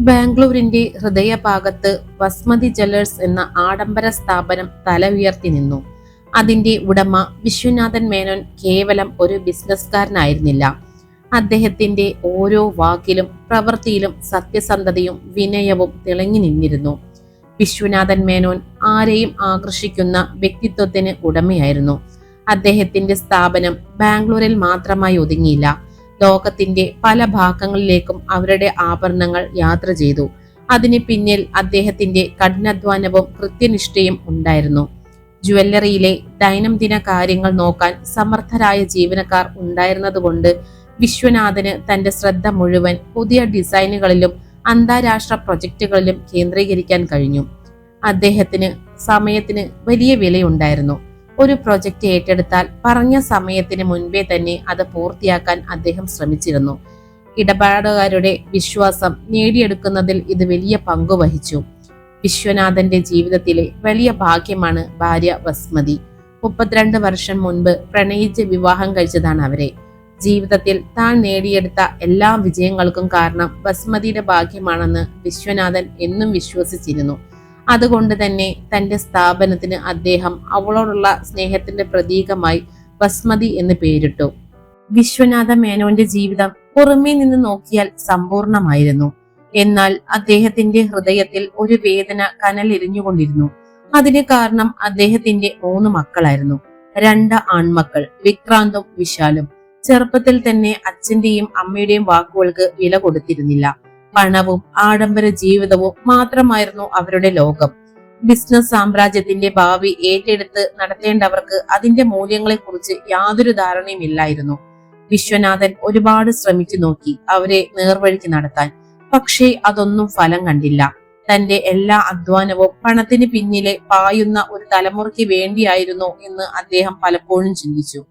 ബാംഗ്ലൂരിന്റെ ഹൃദയഭാഗത്ത് വസ്മതി ജ്വല്ലേഴ്സ് എന്ന ആഡംബര സ്ഥാപനം തല ഉയർത്തി നിന്നു. അതിന്റെ ഉടമ വിശ്വനാഥൻ മേനോൻ കേവലം ഒരു ബിസിനസ്കാരനായിരുന്നില്ല അദ്ദേഹത്തിന്റെ ഓരോ വാക്കിലും പ്രവൃത്തിയിലും സത്യസന്ധതയും വിനയവും തിളങ്ങി നിന്നിരുന്നു. വിശ്വനാഥൻ മേനോൻ ആരെയും ആകർഷിക്കുന്ന വ്യക്തിത്വത്തിന് ഉടമയായിരുന്നു. അദ്ദേഹത്തിന്റെ സ്ഥാപനം ബാംഗ്ലൂരിൽ മാത്രമായി ഒതുങ്ങിയില്ല. ലോകത്തിന്റെ പല ഭാഗങ്ങളിലേക്കും അവരുടെ ആഭരണങ്ങൾ യാത്ര ചെയ്തു. അതിന് പിന്നിൽ അദ്ദേഹത്തിന്റെ കഠിനാധ്വാനവും കൃത്യനിഷ്ഠയും ഉണ്ടായിരുന്നു. ജുവല്ലറിയിലെ ദൈനംദിന കാര്യങ്ങൾ നോക്കാൻ സമർത്ഥരായ ജീവനക്കാർ ഉണ്ടായിരുന്നതുകൊണ്ട് വിശ്വനാഥന് തന്റെ ശ്രദ്ധ മുഴുവൻ പുതിയ ഡിസൈനുകളിലും അന്താരാഷ്ട്ര പ്രൊജക്ടുകളിലും കേന്ദ്രീകരിക്കാൻ കഴിഞ്ഞു. അദ്ദേഹത്തിന് സമയത്തിന് വലിയ വിലയുണ്ടായിരുന്നു. ഒരു പ്രൊജക്റ്റ് ഏറ്റെടുത്താൽ പറഞ്ഞ സമയത്തിന് മുൻപേ തന്നെ അത് പൂർത്തിയാക്കാൻ അദ്ദേഹം ശ്രമിച്ചിരുന്നു. ഇടപാടുകാരുടെ വിശ്വാസം നേടിയെടുക്കുന്നതിൽ ഇത് വലിയ പങ്കു വഹിച്ചു. വിശ്വനാഥന്റെ ജീവിതത്തിലെ വലിയ ഭാഗ്യമാണ് ഭാര്യ വസ്മതി. മുപ്പത്തിരണ്ട് വർഷം മുൻപ് പ്രണയിച്ച് വിവാഹം കഴിച്ചതാണ് അവരെ. ജീവിതത്തിൽ താൻ നേടിയെടുത്ത എല്ലാ വിജയങ്ങൾക്കും കാരണം ബസ്മതിയുടെ ഭാഗ്യമാണെന്ന് വിശ്വനാഥൻ എന്നും വിശ്വസിച്ചിരുന്നു. അതുകൊണ്ട് തന്നെ തന്റെ സ്ഥാപനത്തിന് അദ്ദേഹം അവളോടുള്ള സ്നേഹത്തിന്റെ പ്രതീകമായി ബസ്മതി എന്ന് പേരിട്ടു. വിശ്വനാഥ മേനോന്റെ ജീവിതം പുറമേ നിന്ന് നോക്കിയാൽ സമ്പൂർണമായിരുന്നു. എന്നാൽ അദ്ദേഹത്തിന്റെ ഹൃദയത്തിൽ ഒരു വേദന കനലെരിഞ്ഞുകൊണ്ടിരുന്നു. അതിന് കാരണം അദ്ദേഹത്തിന്റെ മൂന്ന് മക്കളായിരുന്നു. രണ്ട് ആൺമക്കൾ വിക്രാന്തും വിശാലും. ചെറുപ്പത്തിൽ തന്നെ അച്ഛന്റെയും അമ്മയുടെയും വാക്കുകൾക്ക് വില കൊടുത്തിരുന്നില്ല. പണവും ആഡംബര ജീവിതവും മാത്രമായിരുന്നു അവരുടെ ലോകം. ബിസിനസ് സാമ്രാജ്യത്തിന്റെ ഭാവി ഏറ്റെടുത്ത് നടത്തേണ്ടവർക്ക് അതിന്റെ മൂല്യങ്ങളെക്കുറിച്ച് യാതൊരു ധാരണയും ഇല്ലായിരുന്നു. വിശ്വനാഥൻ ഒരുപാട് ശ്രമിച്ചു നോക്കി അവരെ നേർവഴിക്ക് നടത്താൻ. പക്ഷേ അതൊന്നും ഫലം കണ്ടില്ല. തന്റെ എല്ലാ അധ്വാനവും പണത്തിന് പിന്നിലെ പായുന്ന ഒരു തലമുറയ്ക്ക് വേണ്ടിയായിരുന്നു എന്ന് അദ്ദേഹം പലപ്പോഴും ചിന്തിച്ചു.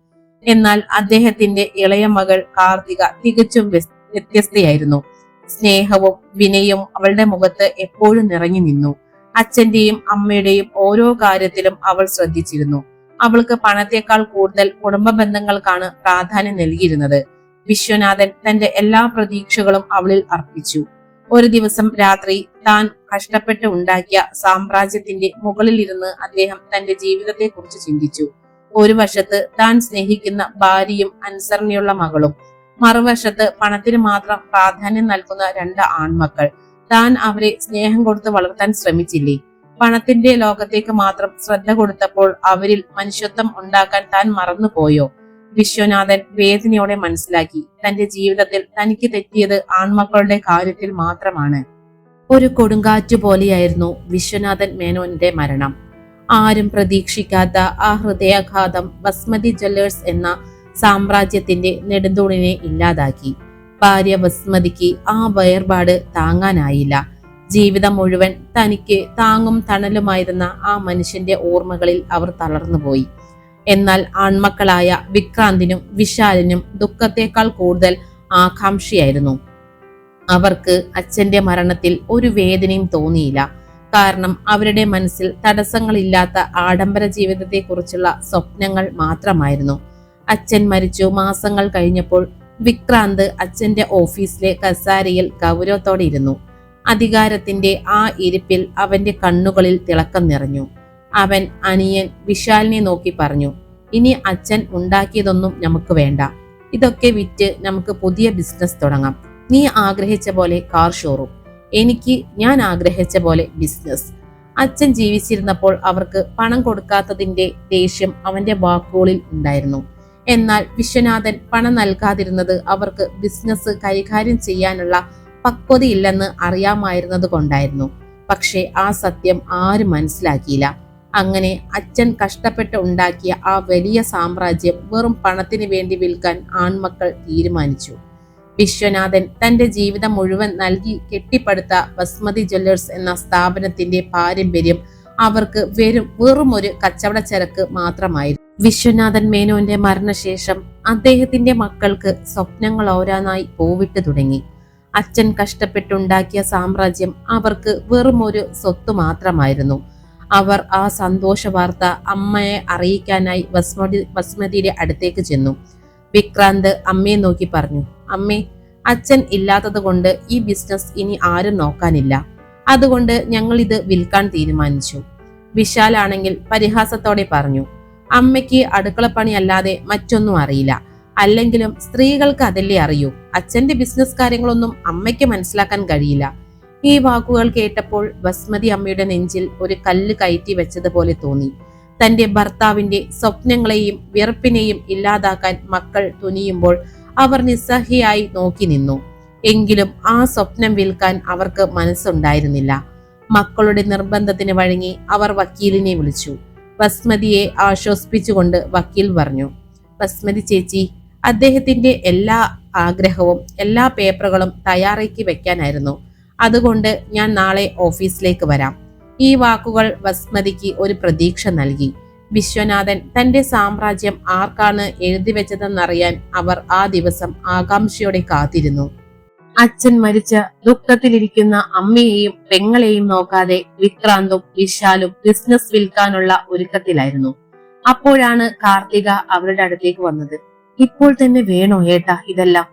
എന്നാൽ അദ്ദേഹത്തിന്റെ ഇളയ മകൾ കാർത്തിക തികച്ചും വ്യത്യസ്തയായിരുന്നു. സ്നേഹവും വിനയവും അവളുടെ മുഖത്ത് എപ്പോഴും നിറഞ്ഞു നിന്നു. അച്ഛന്റെയും അമ്മയുടെയും ഓരോ കാര്യത്തിലും അവൾ ശ്രദ്ധിച്ചിരുന്നു. അവൾക്ക് പണത്തേക്കാൾ കൂടുതൽ കുടുംബ ബന്ധങ്ങൾക്കാണ് പ്രാധാന്യം നൽകിയിരുന്നത്. വിശ്വനാഥൻ തന്റെ എല്ലാ പ്രതീക്ഷകളും അവളിൽ അർപ്പിച്ചു. ഒരു ദിവസം രാത്രി താൻ കഷ്ടപ്പെട്ട് ഉണ്ടാക്കിയ സാമ്രാജ്യത്തിന്റെ മുകളിൽ ഇരുന്ന് അദ്ദേഹം തന്റെ ജീവിതത്തെക്കുറിച്ച് ചിന്തിച്ചു. ഒരു വശത്ത് താൻ സ്നേഹിക്കുന്ന ഭാര്യയും അനുസരണയുള്ള മകളും മറുവശത്ത് പണത്തിന് മാത്രം പ്രാധാന്യം നൽകുന്ന രണ്ട് ആൺമക്കൾ. താൻ അവരെ സ്നേഹം കൊടുത്ത് വളർത്താൻ ശ്രമിച്ചില്ലേ? പണത്തിന്റെ ലോകത്തേക്ക് മാത്രം ശ്രദ്ധ കൊടുത്തപ്പോൾ അവരിൽ മനുഷ്യത്വം ഉണ്ടാക്കാൻ താൻ മറന്നുപോയോ? വിശ്വനാഥൻ വേദനയോടെ മനസ്സിലാക്കി. തന്റെ ജീവിതത്തിൽ തനിക്ക് തെറ്റിയത് ആൺമക്കളുടെ കാര്യത്തിൽ മാത്രമാണ്. ഒരു കൊടുങ്കാറ്റു പോലെയായിരുന്നു വിശ്വനാഥൻ മേനോന്റെ മരണം. ആരും പ്രതീക്ഷിക്കാത്ത ആ ഹൃദയാഘാതം ബസ്മതി ജ്വല്ലേഴ്സ് എന്ന സാമ്രാജ്യത്തിന്റെ നെടുന്തൂണിനെ ഇല്ലാതാക്കി. ഭാര്യ ബസ്മതിക്ക് ആ വയർപാട് താങ്ങാനായില്ല. ജീവിതം മുഴുവൻ തനിക്ക് താങ്ങും തണലുമായിരുന്ന ആ മനുഷ്യന്റെ ഓർമ്മകളിൽ അവർ തളർന്നുപോയി. എന്നാൽ ആൺമക്കളായ വിക്രാന്തിനും വിശാലിനും ദുഃഖത്തേക്കാൾ കൂടുതൽ ആകാംക്ഷയായിരുന്നു. അവർക്ക് അച്ഛന്റെ മരണത്തിൽ ഒരു വേദനയും തോന്നിയില്ല. കാരണം അവരുടെ മനസ്സിൽ തടസ്സങ്ങളില്ലാത്ത ആഡംബര ജീവിതത്തെക്കുറിച്ചുള്ള സ്വപ്നങ്ങൾ മാത്രമായിരുന്നു. അച്ഛൻ മരിച്ചു. മാസങ്ങൾ കഴിഞ്ഞപ്പോൾ വിക്രാന്ത് അച്ഛന്റെ ഓഫീസിലെ കസാരയിൽ ഗൗരവത്തോടെ ഇരുന്നു അധികാരത്തിന്റെ ആ ഇരിപ്പിൽ അവന്റെ കണ്ണുകളിൽ തിളക്കം നിറഞ്ഞു. അവൻ അനിയൻ വിശാലിനെ നോക്കി പറഞ്ഞു ഇനി അച്ഛൻ ഉണ്ടാക്കിയതൊന്നും നമുക്ക് വേണ്ട. ഇതൊക്കെ വിറ്റ് നമുക്ക് പുതിയ ബിസിനസ് തുടങ്ങാം. നീ ആഗ്രഹിച്ച പോലെ കാർ ഷോറൂം എനിക്ക് ഞാൻ ആഗ്രഹിച്ച പോലെ ബിസിനസ് അച്ഛൻ ജീവിച്ചിരുന്നപ്പോൾ അവർക്ക് പണം കൊടുക്കാത്തതിന്റെ ദേഷ്യം അവന്റെ വാക്കുകളിൽ ഉണ്ടായിരുന്നു. എന്നാൽ വിശ്വനാഥൻ പണം നൽകാതിരുന്നത് അവർക്ക് ബിസിനസ് കൈകാര്യം ചെയ്യാനുള്ള പക്വതയില്ലെന്ന് അറിയാമായിരുന്നത് കൊണ്ടായിരുന്നു. പക്ഷേ ആ സത്യം ആരും മനസ്സിലാക്കിയില്ല. അങ്ങനെ അച്ഛൻ കഷ്ടപ്പെട്ട് ഉണ്ടാക്കിയ ആ വലിയ സാമ്രാജ്യം വെറും പണത്തിന് വേണ്ടി വിൽക്കാൻ ആൺമക്കൾ തീരുമാനിച്ചു. വിശ്വനാഥൻ തന്റെ ജീവിതം മുഴുവൻ നൽകി കെട്ടിപ്പടുത്ത ബസ്മതി ജ്വല്ലേഴ്സ് എന്ന സ്ഥാപനത്തിന്റെ പാരമ്പര്യം അവർക്ക് വെറും വെറും ഒരു കച്ചവട ചരക്ക് മാത്രമായിരുന്നു. വിശ്വനാഥൻ മേനോന്റെ മരണശേഷം അദ്ദേഹത്തിന്റെ മക്കൾക്ക് സ്വപ്നങ്ങൾ ഓരാനായി പോവിട്ടു തുടങ്ങി. അച്ഛൻ കഷ്ടപ്പെട്ടുണ്ടാക്കിയ സാമ്രാജ്യം അവർക്ക് വെറും ഒരു സ്വത്ത് മാത്രമായിരുന്നു. അവർ ആ സന്തോഷ വാർത്ത അമ്മയെ അറിയിക്കാനായി വസ്മതി വസ്മതിയുടെ അടുത്തേക്ക് ചെന്നു. വിക്രാന്ത് അമ്മയെ നോക്കി പറഞ്ഞു അമ്മേ അച്ഛൻ ഇല്ലാത്തത് കൊണ്ട് ഈ ബിസിനസ് ഇനി ആരും നോക്കാനില്ല. അതുകൊണ്ട് ഞങ്ങൾ ഇത് വിൽക്കാൻ തീരുമാനിച്ചു. വിശാലാണെങ്കിൽ പരിഹാസത്തോടെ പറഞ്ഞു അമ്മയ്ക്ക് അടുക്കളപ്പണി അല്ലാതെ മറ്റൊന്നും അറിയില്ല. അല്ലെങ്കിലും സ്ത്രീകൾക്ക് അതല്ലേ അറിയൂ. അച്ഛന്റെ ബിസിനസ് കാര്യങ്ങളൊന്നും അമ്മയ്ക്ക് മനസ്സിലാക്കാൻ കഴിയില്ല. ഈ വാക്കുകൾ കേട്ടപ്പോൾ ബസ്മതി അമ്മയുടെ നെഞ്ചിൽ ഒരു കല്ല് കയറ്റി വെച്ചതുപോലെ തോന്നി. തന്റെ ഭർത്താവിന്റെ സ്വപ്നങ്ങളെയും വിറപ്പിനെയും ഇല്ലാതാക്കാൻ മക്കൾ തുനിയുമ്പോൾ അവർ നിസ്സഹിയായി നോക്കി നിന്നു. എങ്കിലും ആ സ്വപ്നം വിൽക്കാൻ അവർക്ക് മനസ്സുണ്ടായിരുന്നില്ല. മക്കളുടെ നിർബന്ധത്തിന് വഴങ്ങി അവർ വക്കീലിനെ വിളിച്ചു. ബസ്മതിയെ ആശ്വസിപ്പിച്ചുകൊണ്ട് വക്കീൽ പറഞ്ഞു. ബസ്മതി ചേച്ചി അദ്ദേഹത്തിന്റെ എല്ലാ ആഗ്രഹവും എല്ലാ പേപ്പറുകളും തയ്യാറാക്കി വെക്കാനായിരുന്നു. അതുകൊണ്ട് ഞാൻ നാളെ ഓഫീസിലേക്ക് വരാം. ഈ വാക്കുകൾ ബസ്മതിക്ക് ഒരു പ്രതീക്ഷ നൽകി. വിശ്വനാഥൻ തന്റെ സാമ്രാജ്യം ആർക്കാണ് എഴുതി വെച്ചതെന്നറിയാൻ അവർ ആ ദിവസം ആകാംക്ഷയോടെ കാത്തിരുന്നു. അച്ഛൻ മരിച്ച ദുഃഖത്തിലിരിക്കുന്ന അമ്മയെയും പെങ്ങളെയും നോക്കാതെ വിക്രാന്തും വിശാലും ബിസിനസ് വിൽക്കാനുള്ള ഒരുക്കത്തിലായിരുന്നു. അപ്പോഴാണ് കാർത്തിക അവരുടെ അടുത്തേക്ക് വന്നത്. ഇപ്പോൾ തന്നെ വേണോ ഏട്ടാ ഇതെല്ലാം?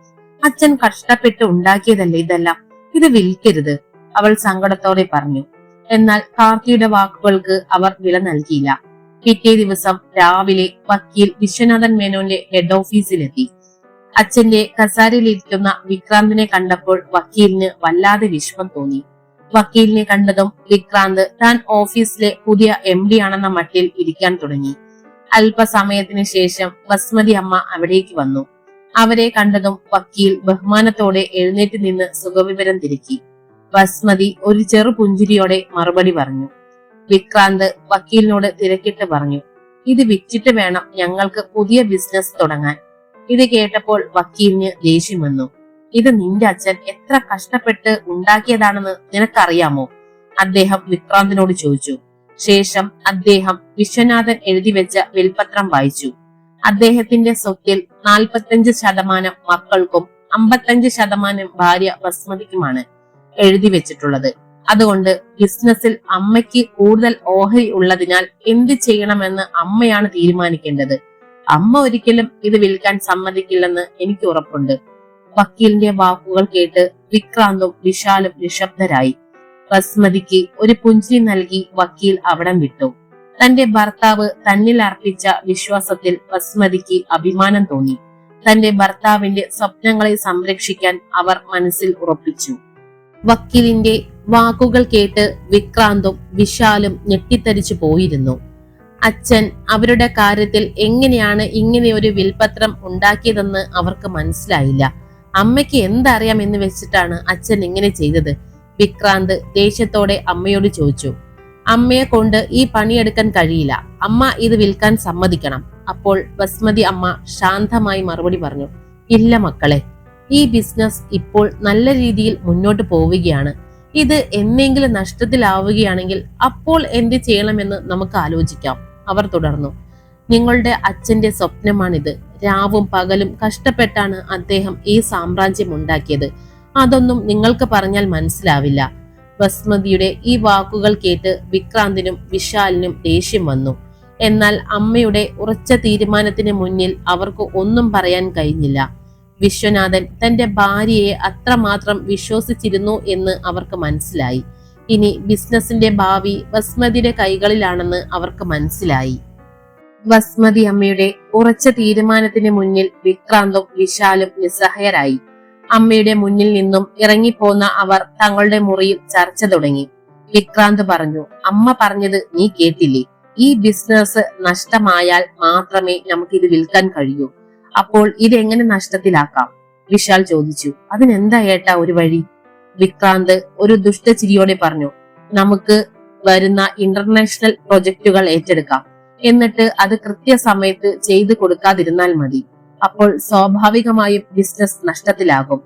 അച്ഛൻ കഷ്ടപ്പെട്ട് ഉണ്ടാക്കിയതല്ലേ ഇതെല്ലാം? ഇത് വിൽക്കരുത് അവൾ സങ്കടത്തോടെ പറഞ്ഞു. എന്നാൽ കാർത്തിയുടെ വാക്കുകൾക്ക് അവർ വില നൽകിയില്ല. പിറ്റേ ദിവസം രാവിലെ വക്കീൽ വിശ്വനാഥൻ മേനോന്റെ ഹെഡ് ഓഫീസിലെത്തി അച്ഛന്റെ കസാരയിലിരിക്കുന്ന വിക്രാന്തിനെ കണ്ടപ്പോൾ വക്കീലിന് വല്ലാതെ വിഷമം തോന്നി. വക്കീലിനെ കണ്ടതും വിക്രാന്ത് താൻ ഓഫീസിലെ പുതിയ എം ഡി ആണെന്ന മട്ടിൽ ഇരിക്കാൻ തുടങ്ങി. അല്പസമയത്തിന് ശേഷം ബസ്മതി അമ്മ അവിടേക്ക് വന്നു. അവരെ കണ്ടതും വക്കീൽ ബഹുമാനത്തോടെ എഴുന്നേറ്റ് നിന്ന് സുഖവിവരം തിരുക്കി. ബസ്മതി ഒരു ചെറു പുഞ്ചിരിയോടെ മറുപടി പറഞ്ഞു. വിക്രാന്ത് വക്കീലിനോട് തിരക്കിട്ട് പറഞ്ഞു ഇത് വിറ്റിട്ട് വേണം ഞങ്ങൾക്ക് പുതിയ ബിസിനസ് തുടങ്ങാൻ. ഇത് കേട്ടപ്പോൾ വക്കീലിന് ദേഷ്യം വന്നു. ഇത് നിന്റെ അച്ഛൻ എത്ര കഷ്ടപ്പെട്ട് ഉണ്ടാക്കിയതാണെന്ന് നിനക്കറിയാമോ? അദ്ദേഹം വിക്രാന്തിനോട് ചോദിച്ചു. ശേഷം അദ്ദേഹം വിശ്വനാഥൻ എഴുതി വെച്ച വിൽപത്രം വായിച്ചു. അദ്ദേഹത്തിന്റെ സ്വത്തിൽ നാൽപ്പത്തഞ്ച് ശതമാനം മക്കൾക്കും അമ്പത്തഞ്ച് ശതമാനം ഭാര്യ ബസ്മതിക്കുമാണ് എഴുതി വെച്ചിട്ടുള്ളത്. അതുകൊണ്ട് ബിസിനസ്സിൽ അമ്മയ്ക്ക് കൂടുതൽ ഓഹരി ഉള്ളതിനാൽ എന്ത് ചെയ്യണമെന്ന് അമ്മയാണ് തീരുമാനിക്കേണ്ടത്. അമ്മ ഒരിക്കലും ഇത് വിൽക്കാൻ സമ്മതിക്കില്ലെന്ന് എനിക്ക് ഉറപ്പുണ്ട്. വക്കീലിന്റെ വാക്കുകൾ കേട്ട് വിക്രാന്തും വിശാലും നിശബ്ദരായി. ബസ്മതിക്ക് ഒരു പുഞ്ചിരി നൽകി വക്കീൽ അവിടം വിട്ടു. തന്റെ ഭർത്താവ് തന്നിൽ അർപ്പിച്ച വിശ്വാസത്തിൽ ബസ്മതിക്ക് അഭിമാനം തോന്നി. തന്റെ ഭർത്താവിന്റെ സ്വപ്നങ്ങളെ സംരക്ഷിക്കാൻ അവർ മനസ്സിൽ ഉറപ്പിച്ചു. വക്കീലിന്റെ വാക്കുകൾ കേട്ട് വിക്രാന്തും വിശാലും ഞെട്ടിത്തരിച്ചു പോയിരുന്നു. അച്ഛൻ അവരുടെ കാര്യത്തിൽ എങ്ങനെയാണ് ഇങ്ങനെ ഒരു വിൽപത്രം ഉണ്ടാക്കിയതെന്ന് അവർക്ക് മനസ്സിലായില്ല. അമ്മയ്ക്ക് എന്തറിയാം എന്ന് വെച്ചിട്ടാണ് അച്ഛൻ ഇങ്ങനെ ചെയ്തത്. വിക്രാന്ത് ദേഷ്യത്തോടെ അമ്മയോട് ചോദിച്ചു അമ്മയെ കൊണ്ട് ഈ പണിയെടുക്കാൻ കഴിയില്ല. അമ്മ ഇത് വിൽക്കാൻ സമ്മതിക്കണം. അപ്പോൾ ബസ്മതി അമ്മ ശാന്തമായി മറുപടി പറഞ്ഞു ഇല്ല മക്കളെ ഈ ബിസിനസ് ഇപ്പോൾ നല്ല രീതിയിൽ മുന്നോട്ട് പോവുകയാണ്. ഇത് എന്നെങ്കിലും നഷ്ടത്തിലാവുകയാണെങ്കിൽ അപ്പോൾ എന്ത് ചെയ്യണമെന്ന് നമുക്ക് ആലോചിക്കാം. അവർ തുടർന്നു. നിങ്ങളുടെ അച്ഛന്റെ സ്വപ്നമാണിത്. രാവും പകലും കഷ്ടപ്പെട്ടാണ് അദ്ദേഹം ഈ സാമ്രാജ്യം ഉണ്ടാക്കിയത്. അതൊന്നും നിങ്ങൾക്ക് പറഞ്ഞാൽ മനസ്സിലാവില്ല. ബസ്മതിയുടെ ഈ വാക്കുകൾ കേട്ട് വിക്രാന്തിനും വിശാലിനും ദേഷ്യം വന്നു. എന്നാൽ അമ്മയുടെ ഉറച്ച തീരുമാനത്തിന് മുന്നിൽ അവർക്ക് ഒന്നും പറയാൻ കഴിഞ്ഞില്ല. വിശ്വനാഥൻ തന്റെ ഭാര്യയെ അത്രമാത്രം വിശ്വസിച്ചിരുന്നു എന്ന് അവർക്ക് മനസ്സിലായി. ഇനി ബിസിനസിന്റെ ഭാവി വസ്മതിയുടെ കൈകളിലാണെന്ന് അവർക്ക് മനസ്സിലായി. വസ്മതി അമ്മയുടെ ഉറച്ച തീരുമാനത്തിന് മുന്നിൽ വിക്രാന്തും വിശാലും നിസ്സഹായരായി. അമ്മയുടെ മുന്നിൽ നിന്നും ഇറങ്ങിപ്പോന്ന അവർ തങ്ങളുടെ മുറിയിൽ ചർച്ച തുടങ്ങി. വിക്രാന്ത് പറഞ്ഞു അമ്മ പറഞ്ഞത് നീ കേട്ടില്ലേ? ഈ ബിസിനസ് നഷ്ടമായാൽ മാത്രമേ നമുക്ക് ഇത് വിൽക്കാൻ കഴിയൂ. അപ്പോൾ ഇതെങ്ങനെ നഷ്ടത്തിലാക്കാം? വിശാൽ ചോദിച്ചു അതിനെന്താ ഏട്ടാ ഒരു വഴി? വിക്രാന്ത് ഒരു ദുഷ്ടചിരിയോടെ പറഞ്ഞു നമുക്ക് വരുന്ന ഇന്റർനാഷണൽ പ്രൊജക്ടുകൾ ഏറ്റെടുക്കാം. എന്നിട്ട് അത് കൃത്യസമയത്ത് ചെയ്തു കൊടുക്കാതിരുന്നാൽ മതി. അപ്പോൾ സ്വാഭാവികമായും ബിസിനസ് നഷ്ടത്തിലാകും.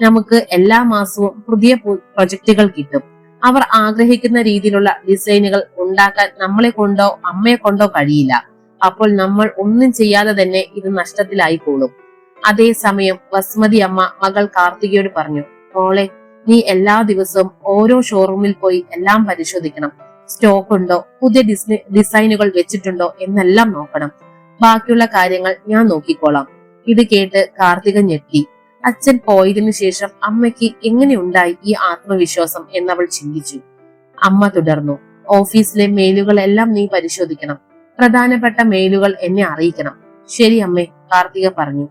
നമുക്ക് എല്ലാ മാസവും പുതിയ പ്രൊജക്ടുകൾ കിട്ടും. അവർ ആഗ്രഹിക്കുന്ന രീതിയിലുള്ള ഡിസൈനുകൾ ഉണ്ടാക്കാൻ നമ്മളെ കൊണ്ടോ അമ്മയെ കൊണ്ടോ കഴിയില്ല. അപ്പോൾ നമ്മൾ ഒന്നും ചെയ്യാതെ തന്നെ ഇത് നഷ്ടത്തിലായിക്കോളും. അതേസമയം വസുമതി അമ്മ മകൾ കാർത്തികയോട് പറഞ്ഞു മോളെ നീ എല്ലാ ദിവസവും ഓരോ ഷോറൂമിൽ പോയി എല്ലാം പരിശോധിക്കണം. സ്റ്റോക്ക് ഉണ്ടോ? പുതിയ ഡിസ്നി ഡിസൈനുകൾ വെച്ചിട്ടുണ്ടോ? എന്നെല്ലാം നോക്കണം. ബാക്കിയുള്ള കാര്യങ്ങൾ ഞാൻ നോക്കിക്കോളാം. ഇത് കേട്ട് കാർത്തിക ഞെട്ടി. അച്ഛൻ പോയതിനു ശേഷം അമ്മയ്ക്ക് എങ്ങനെയുണ്ടായി ഈ ആത്മവിശ്വാസം എന്നവൾ ചിന്തിച്ചു. അമ്മ തുടർന്നു. ഓഫീസിലെ മെയിലുകൾ എല്ലാം നീ പരിശോധിക്കണം. പ്രധാനപ്പെട്ട മെയിലുകൾ എന്നെ അറിയിക്കണം. ശരി അമ്മേ കാർത്തിക പറഞ്ഞു.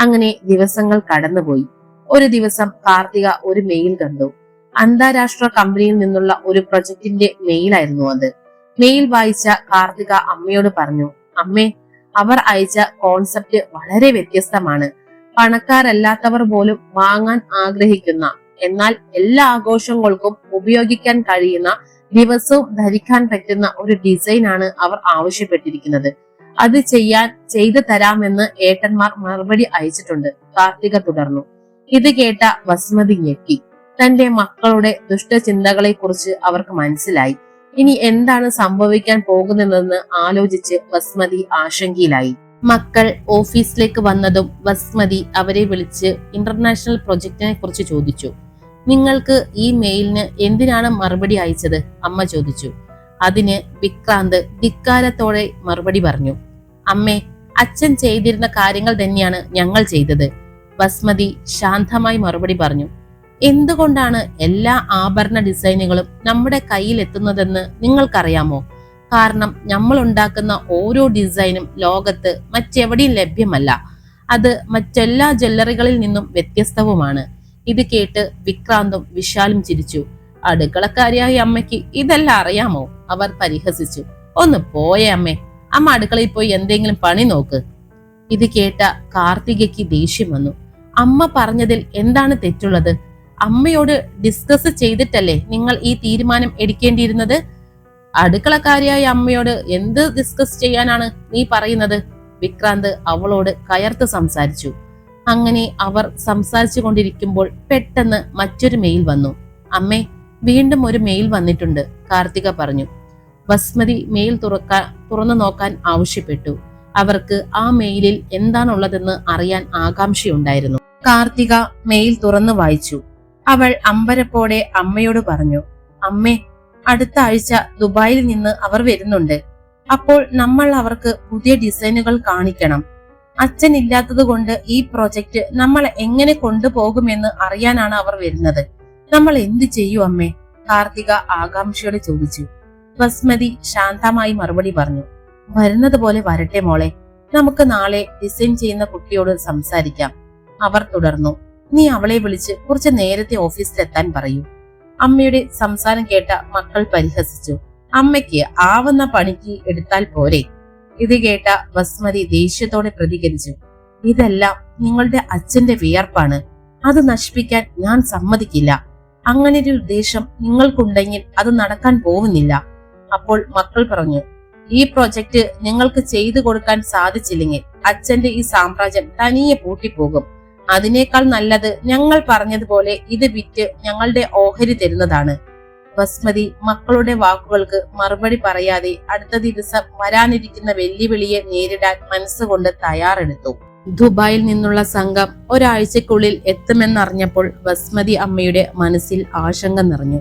അങ്ങനെ ദിവസങ്ങൾ കടന്നുപോയി. ഒരു ദിവസം കാർത്തിക ഒരു മെയിൽ കണ്ടു. അന്താരാഷ്ട്ര കമ്പനിയിൽ നിന്നുള്ള ഒരു പ്രൊജക്ടിന്റെ മെയിലായിരുന്നു അത്. മെയിൽ വായിച്ച കാർത്തിക അമ്മയോട് പറഞ്ഞു അമ്മേ അവർ അയച്ച കോൺസെപ്റ്റ് വളരെ വ്യത്യസ്തമാണ്. പണക്കാരല്ലാത്തവർ പോലും വാങ്ങാൻ ആഗ്രഹിക്കുന്ന എന്നാൽ എല്ലാ ആഘോഷങ്ങൾക്കും ഉപയോഗിക്കാൻ കഴിയുന്ന ദിവസവും ധരിക്കാൻ പറ്റുന്ന ഒരു ഡിസൈൻ ആണ് അവർ ആവശ്യപ്പെട്ടിരിക്കുന്നത്. അത് ചെയ്യാൻ ചെയ്തു തരാമെന്ന് ഏട്ടന്മാർ മറുപടി അയച്ചിട്ടുണ്ട് കാർത്തിക തുടർന്നു. ഇത് കേട്ട വസുമതി ഞെട്ടി തന്റെ മക്കളുടെ ദുഷ്ടചിന്തകളെ കുറിച്ച് അവർക്ക് മനസ്സിലായി. ഇനി എന്താണ് സംഭവിക്കാൻ പോകുന്നതെന്ന് ആലോചിച്ച് വസ്മതി ആശങ്കയിലായി. മക്കൾ ഓഫീസിലേക്ക് വന്നതും വസ്മതി അവരെ വിളിച്ച് ഇന്റർനാഷണൽ പ്രൊജക്ടിനെ കുറിച്ച് ചോദിച്ചു. നിങ്ങൾക്ക് ഈ മെയിലിന് എന്തിനാണ് മറുപടി അയച്ചത്? അമ്മ ചോദിച്ചു. അതിന് വിക്രാന്ത് ധിക്കാരത്തോടെ മറുപടി പറഞ്ഞു. അമ്മേ അച്ഛൻ ചെയ്തിരുന്ന കാര്യങ്ങൾ തന്നെയാണ് ഞങ്ങൾ ചെയ്തത്. വസ്മതി ശാന്തമായി മറുപടി പറഞ്ഞു. എന്തുകൊണ്ടാണ് എല്ലാ ആഭരണ ഡിസൈനുകളും നമ്മുടെ കയ്യിൽ എത്തുന്നതെന്ന് നിങ്ങൾക്കറിയാമോ? കാരണം നമ്മൾ ഉണ്ടാക്കുന്ന ഓരോ ഡിസൈനും ലോകത്ത് മറ്റെവിടെയും ലഭ്യമല്ല. അത് മറ്റെല്ലാ ജ്വല്ലറികളിൽ നിന്നും വ്യത്യസ്തവുമാണ്. ഇത് കേട്ട് വിക്രാന്തും വിശാലും ചിരിച്ചു. അടുക്കളക്കാരിയായ അമ്മയ്ക്ക് ഇതെല്ലാം അറിയാമോ? അവർ പരിഹസിച്ചു. ഒന്ന് പോയേ അമ്മേ. അമ്മ അടുക്കളയിൽ പോയി എന്തെങ്കിലും പണി നോക്ക്. ഇത് കേട്ട കാർത്തികയ്ക്ക് ദേഷ്യം വന്നു. അമ്മ പറഞ്ഞതിൽ എന്താണ് തെറ്റുള്ളത്? അമ്മയോട് ഡിസ്കസ് ചെയ്തിട്ടല്ലേ നിങ്ങൾ ഈ തീരുമാനം എടുക്കേണ്ടിയിരുന്നത്? അടുക്കളക്കാരിയായ അമ്മയോട് എന്ത് ഡിസ്കസ് ചെയ്യാനാണ് നീ പറയുന്നത്? വിക്രാന്ത് അവളോട് കയർത്ത് സംസാരിച്ചു. അങ്ങനെ അവർ സംസാരിച്ചു കൊണ്ടിരിക്കുമ്പോൾ പെട്ടെന്ന് മറ്റൊരു മെയിൽ വന്നു. അമ്മേ വീണ്ടും ഒരു മെയിൽ വന്നിട്ടുണ്ട് കാർത്തിക പറഞ്ഞു. ബസ്മതി മെയിൽ തുറക്കാൻ തുറന്നു നോക്കാൻ ആവശ്യപ്പെട്ടു. അവർക്ക് ആ മെയിലിൽ എന്താണുള്ളതെന്ന് അറിയാൻ ആകാംക്ഷയുണ്ടായിരുന്നു. കാർത്തിക മെയിൽ തുറന്നു വായിച്ചു. അവൾ അമ്പരപ്പോടെ അമ്മയോട് പറഞ്ഞു അമ്മേ അടുത്ത ആഴ്ച ദുബായിൽ നിന്ന് അവർ വരുന്നുണ്ട്. അപ്പോൾ നമ്മൾ അവർക്ക് പുതിയ ഡിസൈനുകൾ കാണിക്കണം. അച്ഛൻ ഇല്ലാത്തത് കൊണ്ട് ഈ പ്രോജക്റ്റ് നമ്മൾ എങ്ങനെ കൊണ്ടുപോകുമെന്ന് അറിയാനാണ് അവർ വരുന്നത്. നമ്മൾ എന്ത് ചെയ്യൂ അമ്മേ? കാർത്തിക ആകാംക്ഷയോടെ ചോദിച്ചു. ബസ്മതി ശാന്തമായി മറുപടി പറഞ്ഞു വരുന്നത് പോലെ വരട്ടെ മോളെ. നമുക്ക് നാളെ ഡിസൈൻ ചെയ്യുന്ന കുട്ടിയോട് സംസാരിക്കാം. അവർ തുടർന്നു. നീ അവളെ വിളിച്ച് കുറച്ച് നേരത്തെ ഓഫീസിലെത്താൻ പറയൂ. അമ്മയുടെ സംസാരം കേട്ട മക്കൾ പരിഹസിച്ചു. അമ്മയ്ക്ക് ആവുന്ന പണിക്ക് എടുത്താൽ പോരെ. ഇത് കേട്ട ബസ്മതി ദേഷ്യത്തോടെ പ്രതികരിച്ചു. ഇതെല്ലാം നിങ്ങളുടെ അച്ഛന്റെ വിയർപ്പാണ്. അത് നശിപ്പിക്കാൻ ഞാൻ സമ്മതിക്കില്ല. അങ്ങനെ ഒരു ഉദ്ദേശം നിങ്ങൾക്കുണ്ടെങ്കിൽ അത് നടക്കാൻ പോകുന്നില്ല. അപ്പോൾ മക്കൾ പറഞ്ഞു ഈ പ്രോജക്റ്റ് നിങ്ങൾക്ക് ചെയ്തു കൊടുക്കാൻ സാധിച്ചില്ലെങ്കിൽ അച്ഛന്റെ ഈ സാമ്രാജ്യം തനിയെ പൂട്ടിപ്പോകും. അതിനേക്കാൾ നല്ലത് ഞങ്ങൾ പറഞ്ഞതുപോലെ ഇത് വിറ്റ് ഞങ്ങളുടെ ഓഹരി തരുന്നതാണ്. ബസ്മതി മക്കളുടെ വാക്കുകൾക്ക് മറുപടി പറയാതെ അടുത്ത ദിവസം വരാനിരിക്കുന്ന വെല്ലുവിളിയെ നേരിടാൻ മനസ്സുകൊണ്ട് തയ്യാറെടുത്തു. ദുബായിൽ നിന്നുള്ള സംഘം ഒരാഴ്ചക്കുള്ളിൽ എത്തുമെന്നറിഞ്ഞപ്പോൾ ബസ്മതി അമ്മയുടെ മനസ്സിൽ ആശങ്ക നിറഞ്ഞു.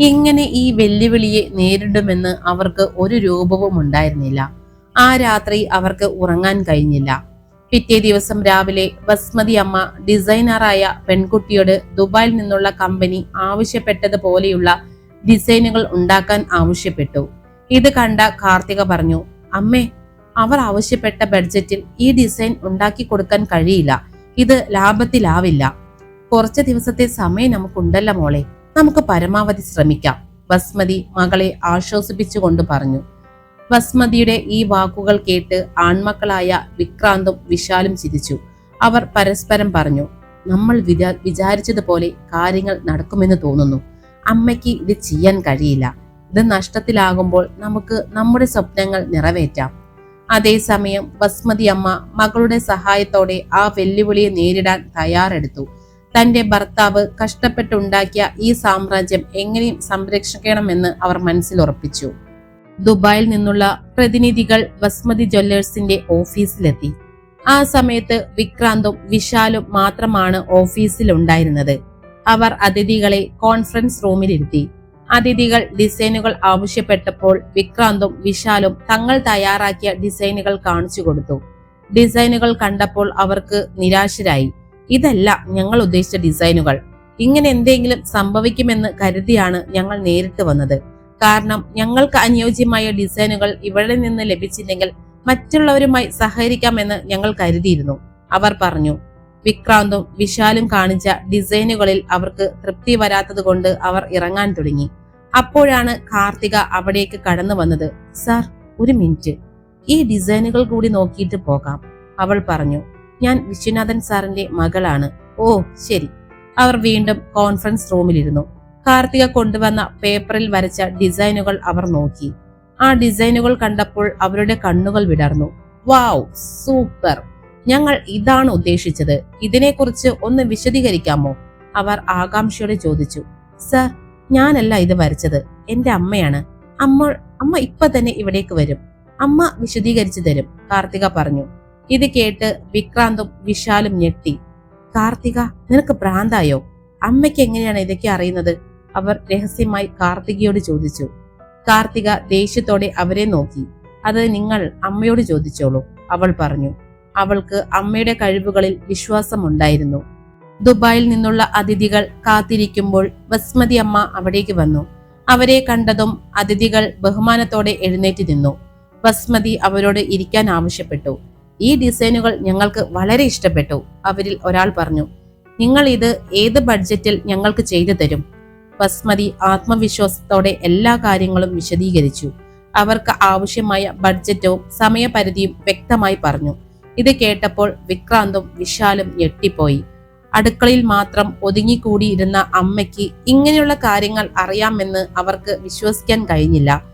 എങ്ങനെ ഈ വെല്ലുവിളിയെ നേരിടുമെന്ന് അവർക്ക് ഒരു രൂപവും ഉണ്ടായിരുന്നില്ല ആ രാത്രി അവർക്ക് ഉറങ്ങാൻ കഴിഞ്ഞില്ല. പിറ്റേ ദിവസം രാവിലെ ബസ്മതി അമ്മ ഡിസൈനറായ പെൺകുട്ടിയോട് ദുബായിൽ നിന്നുള്ള കമ്പനി ആവശ്യപ്പെട്ടതുപോലെയുള്ള ഡിസൈനുകൾ ഉണ്ടാക്കാൻ ആവശ്യപ്പെട്ടു. ഇത് കണ്ട കാർത്തിക പറഞ്ഞു അമ്മേ അവർ ആവശ്യപ്പെട്ട ബഡ്ജറ്റിൽ ഈ ഡിസൈൻ ഉണ്ടാക്കി കൊടുക്കാൻ കഴിയില്ല. ഇത് ലാഭത്തിലാവില്ല. കുറച്ച് ദിവസത്തെ സമയം നമുക്കുണ്ടല്ലോ മോളെ. നമുക്ക് പരമാവധി ശ്രമിക്കാം ബസ്മതി മകളെ ആശ്വസിപ്പിച്ചുകൊണ്ട് പറഞ്ഞു. ബസ്മതിയുടെ ഈ വാക്കുകൾ കേട്ട് ആൺമക്കളായ വിക്രാന്തും വിശാലും ചിരിച്ചു. അവർ പരസ്പരം പറഞ്ഞു നമ്മൾ വിചാ വിചാരിച്ചതുപോലെ കാര്യങ്ങൾ നടക്കുമെന്ന് തോന്നുന്നു. അമ്മയ്ക്ക് ഇത് ചെയ്യാൻ കഴിയില്ല. ഇത് നഷ്ടത്തിലാകുമ്പോൾ നമുക്ക് നമ്മുടെ സ്വപ്നങ്ങൾ നിറവേറ്റാം. അതേസമയം ബസ്മതി അമ്മ മകളുടെ സഹായത്തോടെ ആ വെല്ലുവിളിയെ നേരിടാൻ തയ്യാറെടുത്തു. തന്റെ ഭർത്താവ് കഷ്ടപ്പെട്ടുണ്ടാക്കിയ ഈ സാമ്രാജ്യം എങ്ങനെയും സംരക്ഷിക്കണമെന്ന് അവർ മനസ്സിലുറപ്പിച്ചു. ദുബായിൽ നിന്നുള്ള പ്രതിനിധികൾ ബസ്മതി ജ്വല്ലേഴ്സിന്റെ ഓഫീസിലെത്തി. ആ സമയത്ത് വിക്രാന്തും വിശാലും മാത്രമാണ് ഓഫീസിൽ ഉണ്ടായിരുന്നത് അവർ അതിഥികളെ കോൺഫറൻസ് റൂമിലിരുത്തി. അതിഥികൾ ഡിസൈനുകൾ ആവശ്യപ്പെട്ടപ്പോൾ വിക്രാന്തും വിശാലും തങ്ങൾ തയ്യാറാക്കിയ ഡിസൈനുകൾ കാണിച്ചു കൊടുത്തു. ഡിസൈനുകൾ കണ്ടപ്പോൾ അവർക്ക് നിരാശരായി. ഇതല്ല ഞങ്ങൾ ഉദ്ദേശിച്ച ഡിസൈനുകൾ. ഇങ്ങനെ എന്തെങ്കിലും സംഭവിക്കുമെന്ന് കരുതിയാണ് ഞങ്ങൾ നേരിട്ട് വന്നത്. കാരണം ഞങ്ങൾക്ക് അനുയോജ്യമായ ഡിസൈനുകൾ ഇവിടെ നിന്ന് ലഭിച്ചില്ലെങ്കിൽ മറ്റുള്ളവരുമായി സഹകരിക്കാമെന്ന് ഞങ്ങൾ കരുതിയിരുന്നു. അവർ പറഞ്ഞു വിക്രാന്തും വിശാലും കാണിച്ച ഡിസൈനുകളിൽ അവർക്ക് തൃപ്തി വരാത്തത് കൊണ്ട് അവർ ഇറങ്ങാൻ തുടങ്ങി. അപ്പോഴാണ് കാർത്തിക അവിടേക്ക് കടന്നു വന്നത്. സാർ ഒരു മിനിറ്റ്. ഈ ഡിസൈനുകൾ കൂടി നോക്കിയിട്ട് പോകാം. അവൾ പറഞ്ഞു ഞാൻ വിശ്വനാഥൻ സാറിന്റെ മകളാണ്. ഓ ശരി. അവർ വീണ്ടും കോൺഫറൻസ് റൂമിലിരുന്നു. കാർത്തിക കൊണ്ടുവന്ന പേപ്പറിൽ വരച്ച ഡിസൈനുകൾ അവർ നോക്കി. ആ ഡിസൈനുകൾ കണ്ടപ്പോൾ അവരുടെ കണ്ണുകൾ വിടർന്നു. Wow super! ഞങ്ങൾ ഇതാണ് ഉദ്ദേശിച്ചത്. ഇതിനെക്കുറിച്ച് ഒന്ന് വിശദീകരിക്കാമോ? അവർ ആകാംക്ഷയോടെ ചോദിച്ചു. സർ ഞാനല്ല ഇത് വരച്ചത്. എന്റെ അമ്മയാണ്. അമ്മ അമ്മ ഇപ്പൊ തന്നെ ഇവിടേക്ക് വരും. അമ്മ വിശദീകരിച്ചു തരും കാർത്തിക പറഞ്ഞു. ഇത് കേട്ട് വിക്രാന്തും വിശാലും ഞെട്ടി. കാർത്തിക നിനക്ക് ഭ്രാന്തായോ? അമ്മയ്ക്ക് എങ്ങനെയാണ് ഇതൊക്കെ അറിയുന്നത്? അവർ രഹസ്യമായി കാർത്തികയോട് ചോദിച്ചു. കാർത്തിക ദേഷ്യത്തോടെ അവരെ നോക്കി. അത് നിങ്ങൾ അമ്മയോട് ചോദിച്ചോളൂ അവൾ പറഞ്ഞു. അവൾക്ക് അമ്മയുടെ കഴിവുകളിൽ വിശ്വാസമുണ്ടായിരുന്നു. ദുബായിൽ നിന്നുള്ള അതിഥികൾ കാത്തിരിക്കുമ്പോൾ ബസ്മതി അമ്മ അവിടേക്ക് വന്നു. അവരെ കണ്ടതും അതിഥികൾ ബഹുമാനത്തോടെ എഴുന്നേറ്റ് നിന്നു. ബസ്മതി അവരോട് ഇരിക്കാൻ ആവശ്യപ്പെട്ടു. ഈ ഡിസൈനുകൾ ഞങ്ങൾക്ക് വളരെ ഇഷ്ടപ്പെട്ടു അവരിൽ ഒരാൾ പറഞ്ഞു. നിങ്ങൾ ഇത് ഏത് ബഡ്ജറ്റിൽ ഞങ്ങൾക്ക് ചെയ്തു തരും? ബസ്മതി ആത്മവിശ്വാസത്തോടെ എല്ലാ കാര്യങ്ങളും വിശദീകരിച്ചു. അവർക്ക് ആവശ്യമായ ബഡ്ജറ്റും സമയപരിധിയും വ്യക്തമായി പറഞ്ഞു. ഇത് കേട്ടപ്പോൾ വിക്രാന്തും വിശാലും ഞെട്ടിപ്പോയി. അടുക്കളയിൽ മാത്രം ഒതുങ്ങിക്കൂടിയിരുന്ന അമ്മയ്ക്ക് ഇങ്ങനെയുള്ള കാര്യങ്ങൾ അറിയാമെന്ന് അവർക്ക് വിശ്വസിക്കാൻ കഴിഞ്ഞില്ല.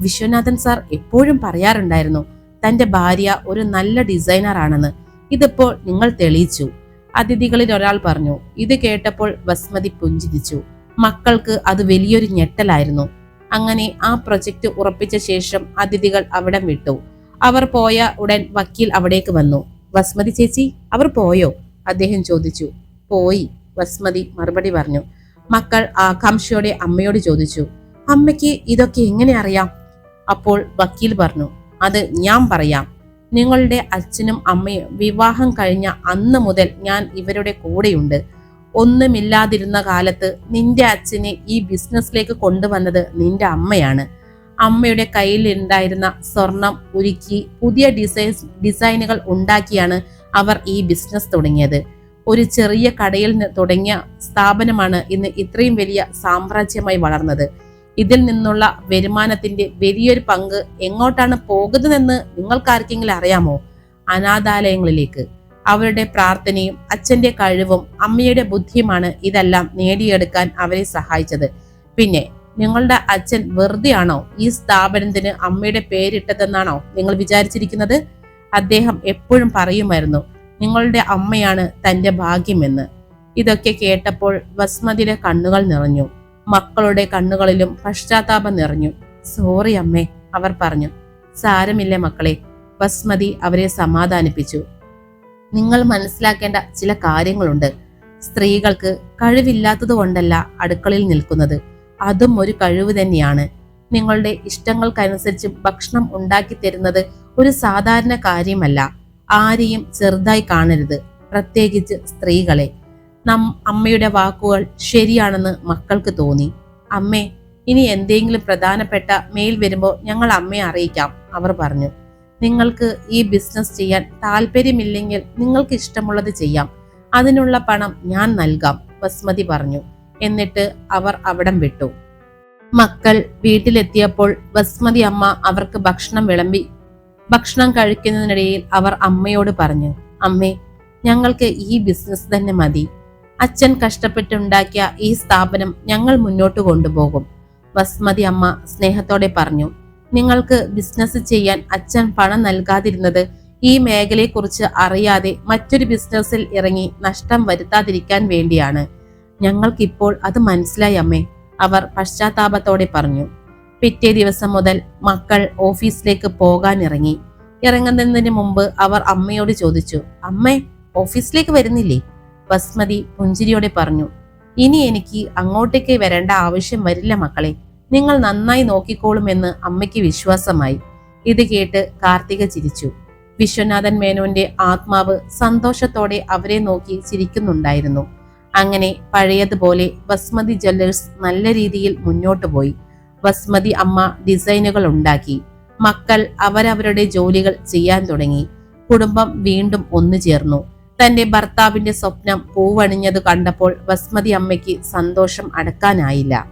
വിശ്വനാഥൻ സാർ എപ്പോഴും പറയാറുണ്ടായിരുന്നു തന്റെ ഭാര്യ ഒരു നല്ല ഡിസൈനർ ആണെന്ന്. ഇതിപ്പോൾ നിങ്ങൾ തെളിയിച്ചു. അതിഥികളിൽ ഒരാൾ പറഞ്ഞു ഇത് കേട്ടപ്പോൾ ബസ്മതി പുഞ്ചിരിച്ചു. മക്കൾക്ക് അത് വലിയൊരു ഞെട്ടലായിരുന്നു. അങ്ങനെ ആ പ്രൊജക്റ്റ് ഉറപ്പിച്ച ശേഷം അതിഥികൾ അവിടെ വിട്ടു. അവർ പോയ ഉടൻ വക്കീൽ അവിടേക്ക് വന്നു. വസ്മതി ചേച്ചി അവർ പോയോ? അദ്ദേഹം ചോദിച്ചു. പോയി വസ്മതി മറുപടി പറഞ്ഞു. മക്കൾ ആകാംക്ഷയോടെ അമ്മയോട് ചോദിച്ചു. അമ്മയ്ക്ക് ഇതൊക്കെ എങ്ങനെ അറിയാം? അപ്പോൾ വക്കീൽ പറഞ്ഞു. അത് ഞാൻ പറയാം. നിങ്ങളുടെ അച്ഛനും അമ്മയും വിവാഹം കഴിഞ്ഞ അന്ന് മുതൽ ഞാൻ ഇവരുടെ കൂടെയുണ്ട്. ഒന്നുമില്ലാതിരുന്ന കാലത്ത് നിന്റെ അച്ഛനെ ഈ ബിസിനസ്സിലേക്ക് കൊണ്ടുവന്നത് നിന്റെ അമ്മയാണ്. അമ്മയുടെ കയ്യിൽ ഉണ്ടായിരുന്ന സ്വർണം ഉരുക്കി പുതിയ ഡിസൈൻസ് ഡിസൈനുകൾ ഉണ്ടാക്കിയാണ് അവർ ഈ ബിസിനസ് തുടങ്ങിയത്. ഒരു ചെറിയ കടയിൽ തുടങ്ങിയ സ്ഥാപനമാണ് ഇന്ന് ഇത്രയും വലിയ സാമ്രാജ്യമായി വളർന്നത്. ഇതിൽ നിന്നുള്ള വരുമാനത്തിന്റെ വലിയൊരു പങ്ക് എങ്ങോട്ടാണ് പോകുന്നതെന്ന് നിങ്ങൾക്കാർക്കെങ്കിലും അറിയാമോ? അനാഥാലയങ്ങളിലേക്ക്. അവരുടെ പ്രാർത്ഥനയും അച്ഛന്റെ കഴിവും അമ്മയുടെ ബുദ്ധിയുമാണ് ഇതെല്ലാം നേടിയെടുക്കാൻ അവരെ സഹായിച്ചത്. പിന്നെ നിങ്ങളുടെ അച്ഛൻ വെറുതെയാണോ ഈ സ്ഥാപനത്തിന് അമ്മയുടെ പേരിട്ടതെന്നാണോ നിങ്ങൾ വിചാരിച്ചിരിക്കുന്നത്? അദ്ദേഹം എപ്പോഴും പറയുമായിരുന്നു നിങ്ങളുടെ അമ്മയാണ് തന്റെ ഭാഗ്യമെന്ന്. ഇതൊക്കെ കേട്ടപ്പോൾ വസ്മതിയുടെ കണ്ണുകൾ നിറഞ്ഞു. മക്കളുടെ കണ്ണുകളിലും പശ്ചാത്താപം നിറഞ്ഞു. സോറി അമ്മേ അവർ പറഞ്ഞു. സാരമില്ല മക്കളെ വസ്മതി അവരെ സമാധാനിപ്പിച്ചു. നിങ്ങൾ മനസ്സിലാക്കേണ്ട ചില കാര്യങ്ങളുണ്ട്. സ്ത്രീകൾക്ക് കഴിവില്ലാത്തത് കൊണ്ടല്ല അടുക്കളയിൽ നിൽക്കുന്നത്. അതും ഒരു കഴിവ് തന്നെയാണ്. നിങ്ങളുടെ ഇഷ്ടങ്ങൾക്കനുസരിച്ച് ഭക്ഷണം ഉണ്ടാക്കി തരുന്നത് ഒരു സാധാരണ കാര്യമല്ല. ആരെയും ചെറുതായി കാണരുത്. പ്രത്യേകിച്ച് സ്ത്രീകളെ. നം അമ്മയുടെ വാക്കുകൾ ശരിയാണെന്ന് മക്കൾക്ക് തോന്നി. അമ്മേ ഇനി എന്തെങ്കിലും പ്രധാനപ്പെട്ട മെയിൽ വരുമ്പോൾ ഞങ്ങൾ അമ്മയെ അറിയിക്കാം അവർ പറഞ്ഞു. നിങ്ങൾക്ക് ഈ ബിസിനസ് ചെയ്യാൻ താല്പര്യമില്ലെങ്കിൽ നിങ്ങൾക്ക് ഇഷ്ടമുള്ളത് ചെയ്യാം. അതിനുള്ള പണം ഞാൻ നൽകാം ബസ്മതി പറഞ്ഞു. എന്നിട്ട് അവർ അവിടം വിട്ടു. മക്കൾ വീട്ടിലെത്തിയപ്പോൾ ബസ്മതി അമ്മ അവർക്ക് ഭക്ഷണം വിളമ്പി ഭക്ഷണം കഴിക്കുന്നതിനിടയിൽ അവർ അമ്മയോട് പറഞ്ഞു അമ്മേ ഞങ്ങൾക്ക് ഈ ബിസിനസ് തന്നെ മതി. അച്ഛൻ കഷ്ടപ്പെട്ടുണ്ടാക്കിയ ഈ സ്ഥാപനം ഞങ്ങൾ മുന്നോട്ട് കൊണ്ടുപോകും. ബസ്മതി അമ്മ സ്നേഹത്തോടെ പറഞ്ഞു നിങ്ങൾക്ക് ബിസിനസ് ചെയ്യാൻ അച്ഛൻ പണം നൽകാതിരുന്നത് ഈ മേഖലയെക്കുറിച്ച് അറിയാതെ മറ്റൊരു ബിസിനസ്സിൽ ഇറങ്ങി നഷ്ടം വരുത്താതിരിക്കാൻ വേണ്ടിയാണ്. ഞങ്ങൾക്കിപ്പോൾ അത് മനസ്സിലായി അമ്മേ അവർ പശ്ചാത്താപത്തോടെ പറഞ്ഞു. പിറ്റേ ദിവസം മുതൽ മക്കൾ ഓഫീസിലേക്ക് പോകാൻ ഇറങ്ങി. ഇറങ്ങുന്നതിന് മുമ്പ് അവർ അമ്മയോട് ചോദിച്ചു അമ്മേ ഓഫീസിലേക്ക് വരുന്നില്ലേ? ബസ്മതി പുഞ്ചിരിയോടെ പറഞ്ഞു ഇനി എനിക്ക് അങ്ങോട്ടേക്ക് വരേണ്ട ആവശ്യം വരില്ല മക്കളെ. നിങ്ങൾ നന്നായി നോക്കിക്കോളുമെന്ന് അമ്മയ്ക്ക് വിശ്വാസമായി. ഇത് കേട്ട് കാർത്തിക ചിരിച്ചു. വിശ്വനാഥൻ മേനോന്റെ ആത്മാവ് സന്തോഷത്തോടെ അവരെ നോക്കി ചിരിക്കുന്നുണ്ടായിരുന്നു. അങ്ങനെ പഴയതുപോലെ ബസ്മതി ജ്വല്ലേഴ്സ് നല്ല രീതിയിൽ മുന്നോട്ടു പോയി. ബസ്മതി അമ്മ ഡിസൈനുകൾ ഉണ്ടാക്കി. മക്കൾ അവരവരുടെ ജോലികൾ ചെയ്യാൻ തുടങ്ങി. കുടുംബം വീണ്ടും ഒന്നു ചേർന്നു. തന്റെ ഭർത്താവിന്റെ സ്വപ്നം പൂവണിഞ്ഞത് കണ്ടപ്പോൾ ബസ്മതി അമ്മയ്ക്ക് സന്തോഷം അടക്കാനായില്ല.